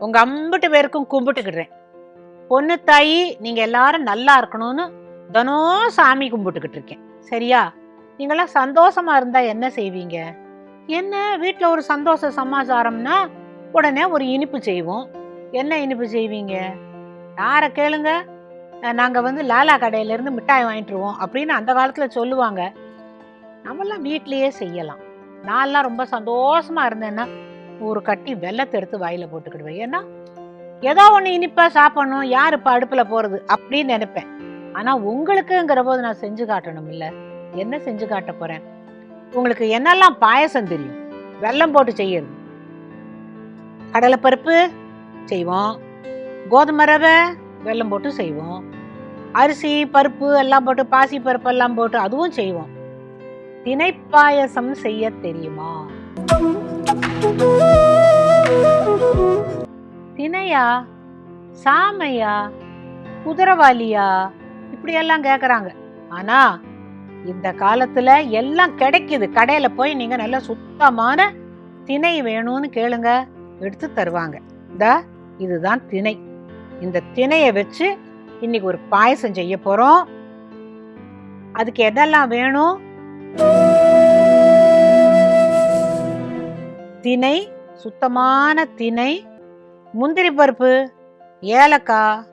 உங்க அம்பிட்டு பேருக்கும் கும்பிட்டுக்கிடுறேன். பொண்ணு தாயி நீங்க எல்லாரும் நல்லா இருக்கணும்னு தினம் சாமி கும்பிட்டுக்கிட்டு இருக்கேன். சரியா? நீங்களாம் சந்தோஷமா இருந்தா என்ன செய்வீங்க? என்ன வீட்டில் ஒரு சந்தோஷ சமாச்சாரம்னா உடனே ஒரு இனிப்பு செய்வோம். என்ன இனிப்பு செய்வீங்க? யாரை கேளுங்க. நாங்கள் வந்து லாலா கடையிலேருந்து மிட்டாய் வாங்கிட்டுருவோம் அப்படின்னு அந்த காலத்தில் சொல்லுவாங்க. நம்மளாம் வீட்லேயே செய்யலாம். நான்லாம் ரொம்ப சந்தோஷமா இருந்தேன்னா ஒரு கட்டி வெள்ளத்தை எடுத்து வாயில போட்டுக்கிடுவேன். ஏன்னா ஏதோ ஒன்று இனிப்பா சாப்பிடணும் யார் இப்போ அடுப்பில் போறது அப்படின்னு நினைப்பேன். ஆனால் உங்களுக்குங்கிற போது நான் செஞ்சு காட்டணும் இல்லை என்ன செஞ்சு காட்ட போறேன்? உங்களுக்கு என்னெல்லாம் பாயசம் தெரியும்? வெல்லம் போட்டு செய்யறது. கடலைப்பருப்பு செய்வோம். கோதுமை ரவை வெல்லம் போட்டு செய்வோம். அரிசி பருப்பு எல்லாம் போட்டு பாசி பருப்பு எல்லாம் போட்டு அதுவும் செய்வோம். திணை செய்ய தெரியுமா? தினையா? சாமையா? குதிரவாளியா இப்படி எல்லாம் கேக்குறாங்க. ஆனா இந்த காலத்துல எல்லாம் கிடைக்குது. கடையில போய் நீங்க நல்ல சுத்தமான திணை வேணும்னு கேளுங்க. எடுத்து தருவாங்க. இந்த இதுதான் திணை. இந்த திணையை வச்சு இன்னைக்கு ஒரு பாயசம் செய்ய போறோம். அதுக்கு எதெல்லாம் வேணும்? தினை சுத்தமான தினை முந்திரி பருப்பு ஏலக்காய்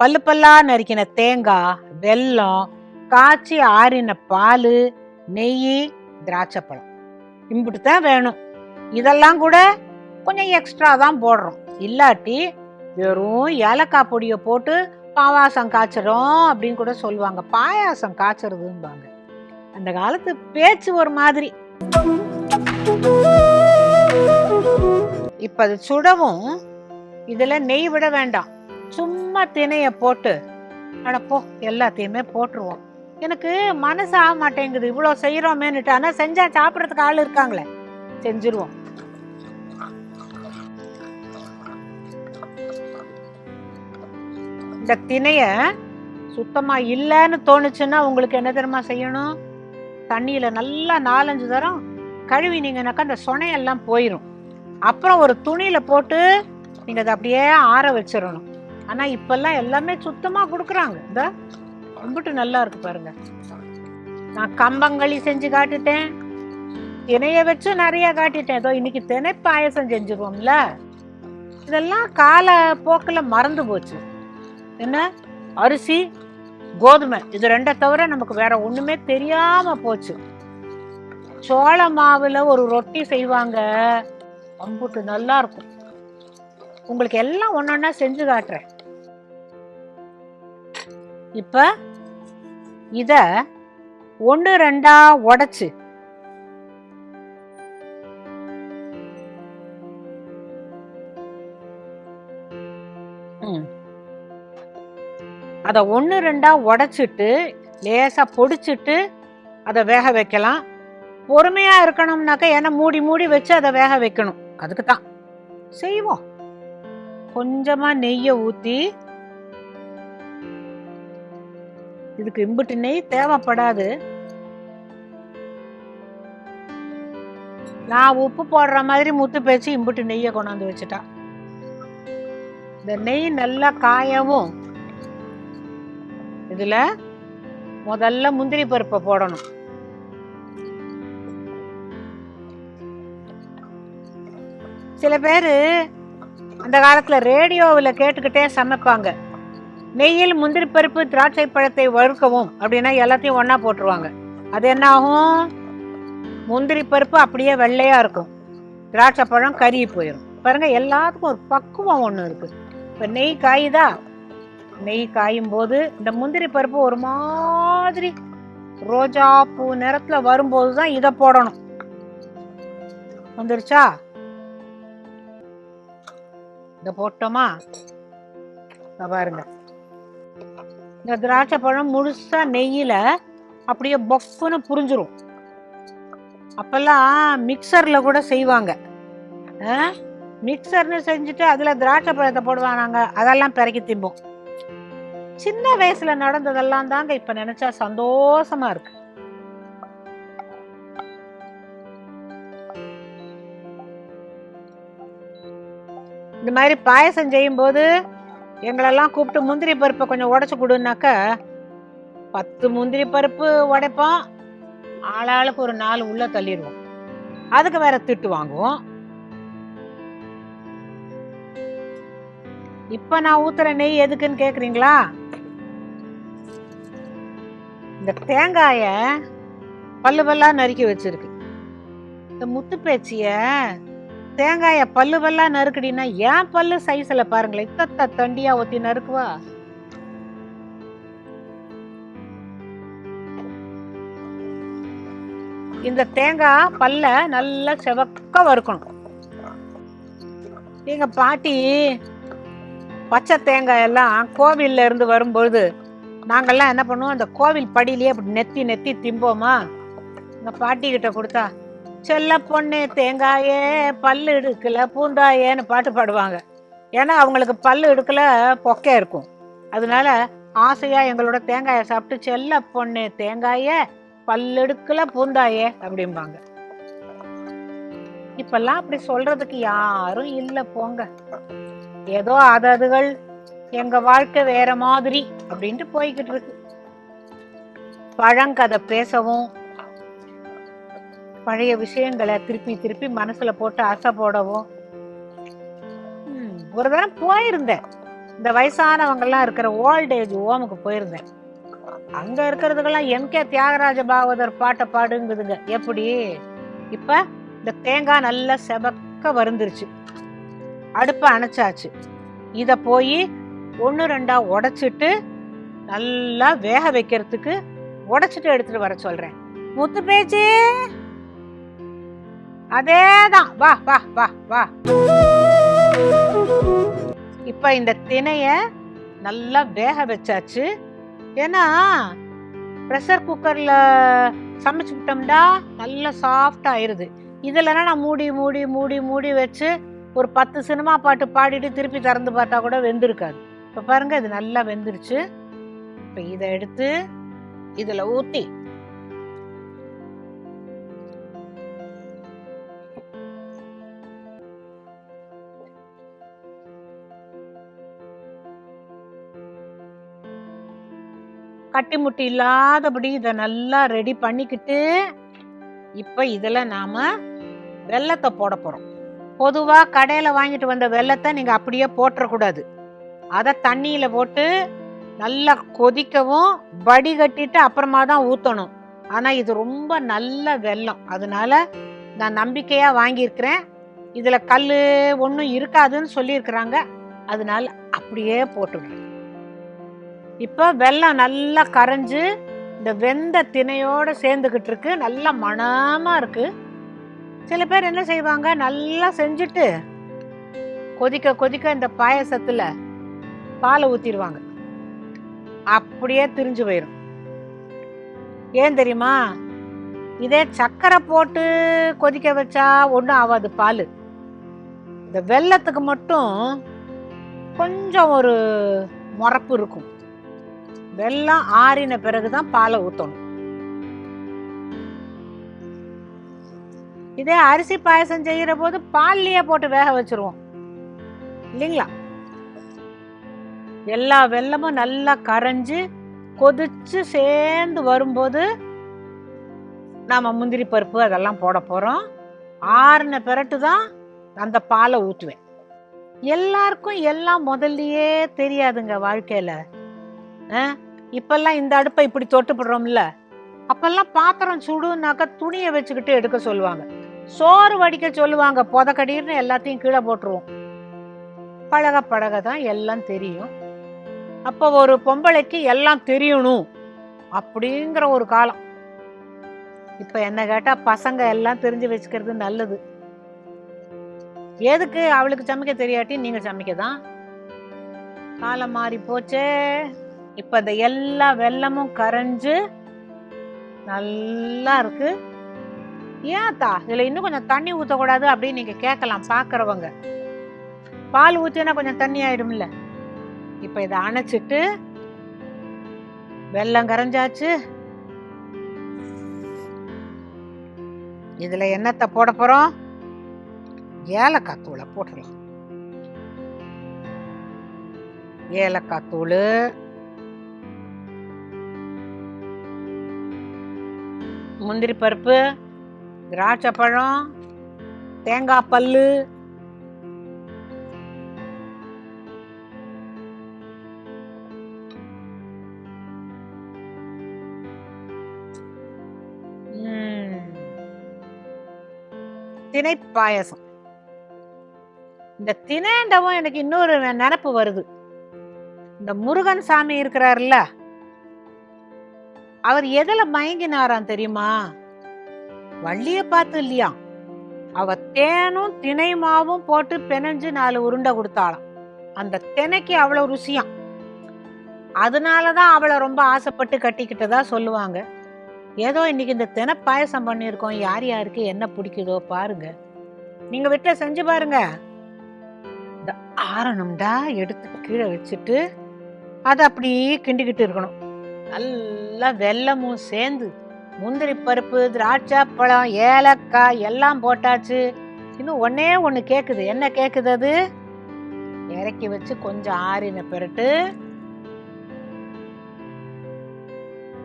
பல்லு பல்லா நறுக்கின தேங்காய் வெல்லம் காய்ச்சி ஆறின பால் நெய் திராட்சைப்பழம். இம்புட்டு தான் வேணும். இதெல்லாம் கூட கொஞ்சம் எக்ஸ்ட்ரா தான் போடுறோம். இல்லாட்டி வெறும் ஏலக்காய் பொடியை போட்டு பாவாசம் காய்ச்சறோம் அப்படின்னு கூட சொல்லுவாங்க. பாயாசம் காய்ச்சறதும்பாங்க. அந்த காலத்து பேச்சு ஒரு மாதிரி. இப்ப அது சுடவும் இதுல நெய் விட வேண்டாம். சும்மா திணைய போட்டு அட போ எல்லாத்தையுமே போட்டுருவோம். எனக்கு மனசு ஆக மாட்டேங்குது இவ்வளோ செய்யறோமேனுட்டு ஆனா செஞ்சா சாப்பிட்றதுக்கு ஆள் இருக்காங்களே. செஞ்சிருவோம். இந்த திணைய சுத்தமா இல்லைன்னு தோணுச்சுன்னா உங்களுக்கு என்ன தெரியுமா செய்யணும்? தண்ணியில நல்லா நாலஞ்சு தரம் கழுவினீங்கன்னாக்கா அந்த சொனையெல்லாம் போயிடும் அப்புறம் ஒரு துணியில் போட்டு நீங்கள் அதை அப்படியே ஆற வச்சிடணும். ஆனால் இப்போல்லாம் எல்லாமே சுத்தமாக கொடுக்குறாங்க. இந்த ரொம்பட்டு நல்லா இருக்கு பாருங்க. நான் கம்பங்களி செஞ்சு காட்டிட்டேன். தினைய வச்சு நிறைய காட்டிட்டேன். ஏதோ இன்னைக்கு தினை பாயசம் செஞ்சுருவோம்ல. இதெல்லாம் கால போக்கில் மறந்து போச்சு. என்ன? அரிசி கோதுமை. இது ரெண்டை தவிர நமக்கு வேற ஒன்றுமே தெரியாமல் போச்சு. சோள மாவில் ஒரு ரொட்டி செய்வாங்க. அம்புட்டு நல்லா இருக்கும் உங்களுக்கு எல்லாம் ஒன்னொன்னா செஞ்சு காட்டுறேன். இப்போ இதை ஒன்று ரெண்டா உடைச்சு. அதை ஒன்று ரெண்டாக உடச்சிட்டு லேசாக பொடிச்சிட்டு அதை வேக வைக்கலாம். பொறுமையாக இருக்கணும்னாக்கா ஏன்னா மூடி மூடி வச்சு அதை வேக வைக்கணும். அதுக்கு தான் செய்வோம். கொஞ்சமா நெய்யை ஊத்தி இதுக்கு இம்புட்டு நெய் தேவைப்படாது. நான் உப்பு போடுற மாதிரி முத்து பேச்சு இம்புட்டு நெய்யை கொண்டாந்து வச்சுட்டா. இந்த நெய் நல்லா காயவும். இதுல முதல்ல முந்திரி பருப்பை போடணும். சில பேர் அந்த காலத்தில் ரேடியோவில் கேட்டுக்கிட்டே சமைப்பாங்க. நெய்யில் முந்திரி பருப்பு திராட்சை பழத்தை வறுக்கவும் அப்படின்னா எல்லாத்தையும் ஒன்றா போட்டுருவாங்க. அது என்ன ஆகும் முந்திரி பருப்பு அப்படியே வெள்ளையா இருக்கும். திராட்சை பழம் கருகி போயிடும் பாருங்க எல்லாத்துக்கும் ஒரு பக்குவம் ஒன்று இருக்கு. இப்போ நெய் காயுதா? நெய் காயும் போது இந்த முந்திரி பருப்பு ஒரு மாதிரி ரோஜா பூ நேரத்தில் வரும்போது தான் இதை போடணும். வந்துருச்சா? இதை போட்டோமா? இதை பாருங்க. இந்த திராட்சை பழம் முழுசா நெய்யில அப்படியே பொக்குன்னு புரிஞ்சிரும். அப்பெல்லாம் மிக்சர்ல கூட செய்வாங்க. மிக்சர்னு செஞ்சுட்டு அதுல திராட்சை பழத்தை போடுவாங்க அதெல்லாம் பிறக்கி திம்போம். சின்ன வயசுல நடந்ததெல்லாம் தாங்க இப்ப நினைச்சா சந்தோஷமா இருக்கு. இந்த மாதிரி பாயசம் செய்யும்போது எங்களெல்லாம் கூப்பிட்டு முந்திரி பருப்பை கொஞ்சம் உடச்சி கொடுனாக்க பத்து முந்திரி பருப்பு உடைப்போம். ஆளாளுக்கு ஒரு நாலு உள்ள தள்ளிடுவோம். அதுக்கு வேற திட்டு வாங்குவோம். இப்ப நான் ஊத்துற நெய் எதுக்குன்னு கேக்குறீங்களா? இந்த தேங்காய பல்லு பல்லா நறுக்கி வச்சிருக்கு. இந்த முத்து பேச்சிய தேங்காயை பல்லு பல்லா நறுக்கடினா ஏன் பல்லு சைஸில் பாருங்களேன் இத்தத்த தண்டியா ஒத்தி நறுக்குவா? இந்த தேங்காய் பல்ல நல்லா செவக்க வறுக்கணும். எங்க பாட்டி பச்சை தேங்காய் எல்லாம் கோவில்ல இருந்து வரும்பொழுது நாங்கெல்லாம் என்ன பண்ணுவோம் அந்த கோவில் படியிலேயே அப்படி நெத்தி நெத்தி திம்போமா? எங்கள் பாட்டி கிட்ட கொடுத்தா செல்ல பொண்ணு தேங்காயே பல்லு எடுக்கல பூந்தாயேன்னு பாட்டு பாடுவாங்க. ஏன்னா அவங்களுக்கு பல்லு எடுக்கல பொக்கே இருக்கும். அதனால ஆசையாக எங்களோட தேங்காயை சாப்பிட்டு செல்ல பொண்ணு தேங்காயே பல்லெடுக்கல பூந்தாயே அப்படிம்பாங்க. இப்பெல்லாம் அப்படி சொல்றதுக்கு யாரும் இல்லை போங்க. ஏதோ அததுகள் எங்க வாழ்க்கை வேற மாதிரி அப்படின்ட்டு போய்கிட்டு இருக்கு. பழங்கதை பேசவும் பழைய விஷயங்களை திருப்பி திருப்பி மனசுல போட்டு ஆசை போடவும். ஒரு தரம் போயிருந்தேன். இந்த வயசானவங்க எல்லாம் இருக்கிற ஓல்ட் ஏஜ் ஓமுக்கு போயிருந்தேன். அங்க இருக்கிறதுக்கெல்லாம் எம் கே தியாகராஜ பாகவதர் பாட்டை பாடுங்குதுங்க. எப்படி? இப்ப இந்த தேங்காய் நல்லா செவக்க வருந்துருச்சு அடுப்பை அணைச்சாச்சு. இத போய் ஒன்று ரெண்டா உடைச்சிட்டு நல்லா வேக வைக்கிறதுக்கு உடைச்சிட்டு எடுத்துட்டு வர சொல்றேன். முத்து பேச்சு! அதேதான். வா வா வா வா. இப்ப இந்த திணைய நல்லா வேக வச்சாச்சு. ஏன்னா ப்ரெஷர் குக்கர்ல சமைச்சு விட்டோம்டா நல்லா சாஃப்ட் ஆயிருது. இதுலனா நான் மூடி மூடி மூடி மூடி வச்சு ஒரு பத்து சினிமா பாட்டு பாடிட்டு திருப்பி திறந்து பார்த்தா கூட வெந்திருக்காது. இப்போ பாருங்க இது நல்லா வெந்துருச்சு. இப்போ இதை எடுத்து இதில் ஊற்றி கட்டி முட்டி இல்லாதபடி இதை நல்லா ரெடி பண்ணிக்கிட்டு இப்போ இதில் நாம் வெல்லத்தை போட போகிறோம் பொதுவாக கடையில் வாங்கிட்டு வந்த வெல்லத்தை நீங்கள் அப்படியே போட்டுறக்கூடாது அதை தண்ணியில் போட்டு நல்லா கொதிக்கவும் வடிகட்டிட்டு அப்புறமா தான் ஊற்றணும் ஆனால் இது ரொம்ப நல்ல வெல்லம். அதனால நான் நம்பிக்கையாக வாங்கியிருக்கிறேன். இதில் கல் ஒன்றும் இருக்காதுன்னு சொல்லியிருக்கிறாங்க. அதனால அப்படியே போட்டுடுறேன் இப்போ வெல்லம் நல்லா கரைஞ்சு இந்த வெந்த திணையோட சேர்ந்துக்கிட்டு இருக்கு. நல்லா மணமாக இருக்கு. சில பேர் என்ன செய்வாங்க? நல்லா செஞ்சுட்டு கொதிக்க கொதிக்க இந்த பாயசத்தில் பாலை ஊற்றிடுவாங்க அப்படியே திரிஞ்சு போயிடும் ஏன் தெரியுமா? இதே சக்கரை போட்டு கொதிக்க வச்சா ஒன்றும் ஆகாது பால். இந்த வெல்லத்துக்கு மட்டும் கொஞ்சம் ஒரு முறப்பு இருக்கும். வெல்லம் ஆறின பிறகுதான் பாலை ஊத்தணும். இதே அரிசி பாயசம் செய்யற போது பால்லயே போட்டு வேக வச்சிருவோம். இல்லைங்களா? எல்லா வெல்லமும் நல்லா கரைஞ்சு கொதிச்சு சேர்ந்து வரும்போது நாம முந்திரி பருப்பு அதெல்லாம் போட போறோம். ஆறின பிறட்டு தான் அந்த பாலை ஊற்றுவேன் எல்லாருக்கும் எல்லாம் முதல்லயே தெரியாதுங்க வாழ்க்கையில. ஆ? இப்பெல்லாம் இந்த அடுப்பை இப்படி தொட்டுப்படுறோம்ல? அப்பெல்லாம் பாத்திரம் சுடுனாக்கா துணியை வச்சுக்கிட்டு எடுக்க சொல்லுவாங்க. சோறு வடிக்க சொல்லுவாங்க. புதக்கடீர்னு எல்லாத்தையும் கீழே போட்டுருவோம். பழக பழக தான் எல்லாம் தெரியும். அப்போ ஒரு பொம்பளைக்கு எல்லாம் தெரியணும் அப்படிங்கிற ஒரு காலம். இப்போ என்ன கேட்டால் பசங்க எல்லாம் தெரிஞ்சு வச்சுக்கிறது நல்லது. எதுக்கு? அவளுக்கு சமைக்க தெரியாட்டி நீங்கள் சமைக்க தான் காலம் மாறி போச்சே இப்போ இந்த எல்லா வெள்ளமும் கரைஞ்சு நல்லா இருக்கு. ஏன்தா இதில் இன்னும் கொஞ்சம் தண்ணி ஊற்றக்கூடாது அப்படின்னு நீங்கள் கேட்கலாம் பார்க்குறவங்க பால் ஊற்றினா கொஞ்சம் தண்ணி ஆயிடும்ல. இப்போ இதை அணைச்சிட்டு வெல்லம் கரைஞ்சாச்சு. இதில் என்னத்தை போட போகிறோம் ஏலக்காய் தூளை போட்டுடலாம். ஏலக்காய் தூள் முந்திரி பருப்பு திராட்சை பழம் தேங்காய் பல்லு. திணை பாயசம். இந்த திணைண்டவும் எனக்கு இன்னொரு நினப்பு வருது. இந்த முருகன் சாமி இருக்கிறாருல்ல அவர் எதுல மயங்கினாராம் தெரியுமா? வள்ளிய பார்த்து இல்லையா? அவ தேனும் திணை மாவும் போட்டு பிணைஞ்சு நாலு உருண்டை கொடுத்தாளாம். அந்த தினைக்கு அவ்வளவு ருசியாம் அதனாலதான் அவளை ரொம்ப ஆசைப்பட்டு கட்டிக்கிட்டதா சொல்லுவாங்க. ஏதோ இன்னைக்கு இந்த தினை பாயசம் பண்ணியிருக்கோம். யார் யாருக்கு என்ன பிடிக்குதோ பாருங்க. நீங்க வீட்டில் செஞ்சு பாருங்க. இந்த ஆரணும்டா எடுத்து கீழே வச்சுட்டு அதை அப்படியே கிண்டிக்கிட்டு இருக்கணும். நல்லா வெல்லமும் சேர்ந்து முந்திரி பருப்பு திராட்சை பழம் ஏலக்காய் எல்லாம் போட்டாச்சு. இன்னும் ஒன்னே ஒன்று கேட்குது என்ன கேட்குது அது? இறக்கி வச்சு கொஞ்சம் ஆறின பிறட்டு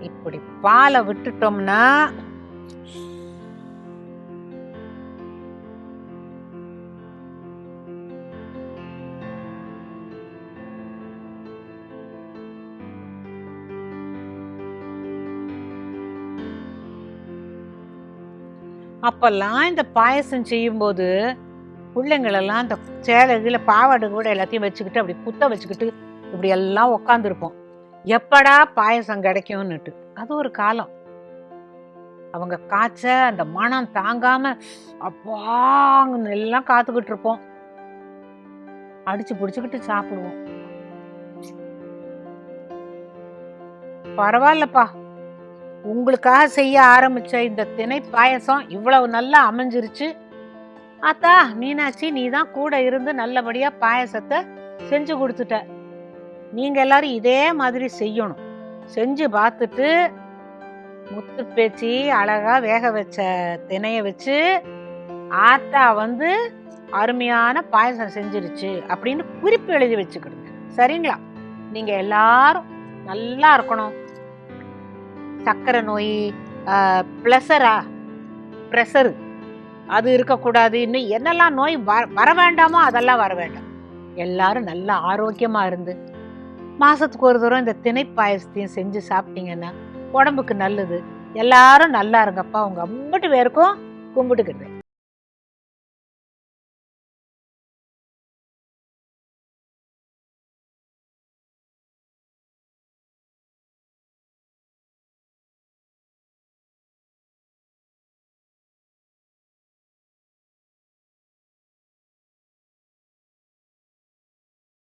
இப்படி பாலை விட்டுட்டோம்னா அப்பெல்லாம் இந்த பாயசம் செய்யும்போது பிள்ளைங்களெல்லாம் இந்த சேலை இதில் பாவாடை கூட எல்லாத்தையும் வச்சுக்கிட்டு அப்படி குத்த வச்சுக்கிட்டு இப்படி எல்லாம் உக்காந்துருப்போம். எப்படா பாயசம் கிடைக்கும்னுட்டு. அது ஒரு காலம். அவங்க காய்ச்ச அந்த மனம் தாங்காம அப்பாங்கன்னு எல்லாம் காத்துக்கிட்டு இருப்போம். அடிச்சு பிடிச்சுக்கிட்டு சாப்பிடுவோம். பரவாயில்லப்பா. உங்களுக்காக செய்ய ஆரம்பித்த இந்த திணை பாயசம் இவ்வளவு நல்லா அமைஞ்சிருச்சு. ஆத்தா மீனாட்சி நீ தான் கூட இருந்து நல்லபடியாக பாயசத்தை செஞ்சு கொடுத்துட்ட. நீங்கள் எல்லாரும் இதே மாதிரி செய்யணும். செஞ்சு பார்த்துட்டு முத்து பேச்சு அழகாக வேக வச்ச திணையை வச்சு ஆத்தா வந்து அருமையான பாயசம் செஞ்சிருச்சு அப்படின்னு குறிப்பு எழுதி வச்சுக்கிடுங்க. சரிங்களா? நீங்கள் எல்லாரும் நல்லா இருக்கணும். சர்க்கரை நோய் ப்ளஸரா ப்ரெஷரு அது இருக்கக்கூடாது. இன்னும் என்னெல்லாம் நோய் வ- வர வேண்டாமோ அதெல்லாம் வர வேண்டாம். எல்லாரும் நல்லா ஆரோக்கியமாக இருந்து மாதத்துக்கு ஒரு தூரம் இந்த திணை பாயசத்தையும் செஞ்சு சாப்பிட்டீங்கன்னா உடம்புக்கு நல்லது. எல்லாரும் நல்லா இருங்கப்பா. உங்கள் அம்பிட்டு பேருக்கும் கும்பிட்டுக்கிட்டேன்